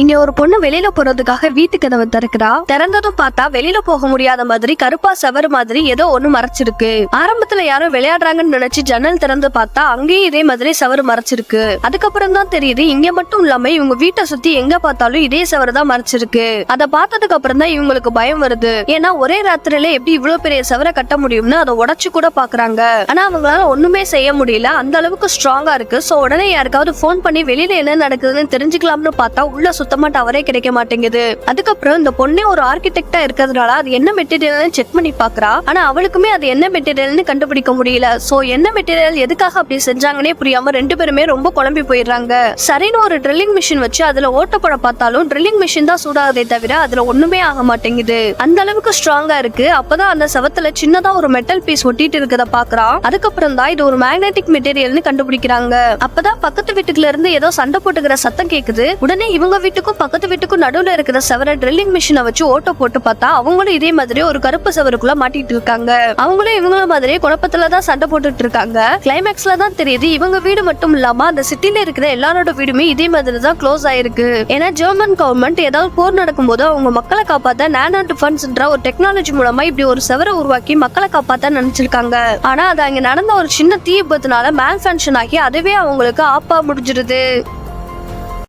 இங்க ஒரு பொண்ணு வெளியில போறதுக்காக வீட்டு கதவை திறக்கிறா. திறந்ததும் பார்த்தா வெளியில போக முடியாத மாதிரி கருப்பா செவரு மாதிரி ஏதோ ஒண்ணு மறைச்சிருக்கு. ஆரம்பத்துல யாரும் விளையாடுறாங்கன்னு நினைச்சு ஜன்னல் திறந்து பார்த்தா அங்கேயும் இதே மாதிரி செவரு மறைச்சிருக்கு. அதுக்கப்புறம் தான் தெரியுது இங்க மட்டும் இல்லாம இவங்க வீட்டை சுத்தி எங்க பார்த்தாலும் இதே செவரு தான் மறைச்சிருக்கு. அதை பார்த்ததுக்கு அப்புறம் தான் இவங்களுக்கு பயம் வருது. ஏன்னா ஒரே ராத்திரில எப்படி இவ்வளவு பெரிய செவரை கட்ட முடியும்னு அதை உடச்சு கூட பாக்குறாங்க ஆனா அவங்களால ஒண்ணுமே செய்ய முடியல. அந்த அளவுக்கு ஸ்ட்ராங்கா இருக்கு. சோ உடனே யாருக்காவது ஃபோன் பண்ணி வெளியில என்ன நடக்குதுன்னு தெரிஞ்சுக்கலாம்னு பார்த்தா உள்ள சுத்தமா டவரே கிடைக்க மாட்டேங்குது. அதுக்கப்புறம் இந்த பொண்ணே ஒரு ஆர்கிடெக்டா இருக்கிறதுனால அது என்ன மெட்டீரியல்னு செக் பண்ணி பாக்குறா ஆனா அவளுக்குமே அது என்ன மெட்டீரியல்னு கண்டுபிடிக்க முடியல. சோ என்ன மெட்டீரியல் எதுக்காக அப்படி செஞ்சாங்கன்னே புரியாம ரெண்டு பேருமே ரொம்ப குழம்பி போயிடுறாங்க. சரின்னு ஒரு ட்ரில்லிங் மிஷின் வச்சு அதுல ஓட்டப்பட பார்த்தாலும் ட்ரில்லிங் மிஷின் தான் சூடாகுதே தவிர அதுல ஒண்ணுமே ஆக மாட்டேங்குது. அந்த அளவுக்கு ஸ்ட்ராங்கா இருக்கு. அப்பதான் அந்த செவத்துல சின்னதா ஒரு மெட்டல் பீஸ் ஒட்டிட்டு இருக்கத பாக்குறா அதுக்கப்புறம் தான் இது ஒரு மேக்னெட்டிக் மெட்டீரியல்னு கண்டுபிடிக்கிறாங்க. அப்பதான் பக்கத்து வீட்டுக்குள்ள இருந்து ஏதோ சண்டை போட்டுக்கிற சத்தம் கேக்குது. உடனே இவங்க வீட்டுக்கும் பக்கத்து வீட்டுக்கும் நடுவுல இருக்கிற செவர ட்ரில்லிங் மிஷினை வச்சு ஓட்டோ போட்டு பார்த்தா அவங்களும் இதே மாதிரி ஒரு கருப்பு செவருக்குள்ள மாட்டிட்டு இருக்காங்க. அவங்களும் இவங்கள மாதிரியே குழப்பத்துல தான் சண்டை போட்டுட்டு இருக்காங்க. கிளைமேக்ஸ்ல தான் தெரியுது இவங்க வீடு மட்டும் இல்லாம அந்த சிட்டில இருக்கிற எல்லாரோட வீடுமே இதே மாதிரி தான் க்ளோஸ் ஆயிருக்கு. ஏன்னா ஜெர்மன் கவர்மெண்ட் ஏதாவது போர் நடக்கும்போது அவங்க மக்களை காப்பாத்த நேனோ டிஃபன்ஸ்ன்ற ஒரு டெக்னாலஜி மூலமா இப்படி ஒரு செவரை உருவாக்கி மக்களை காப்பாத்த நினைச்சிருக்காங்க. ஆனா அது அங்க நடந்த ஒரு சின்ன தீ விபத்துனால மேன்ஃபேன்ஷன் ஃபங்க்ஷன் ஆகி அதுவே அவங்களுக்கு ஆப்பா முடிஞ்சிருது.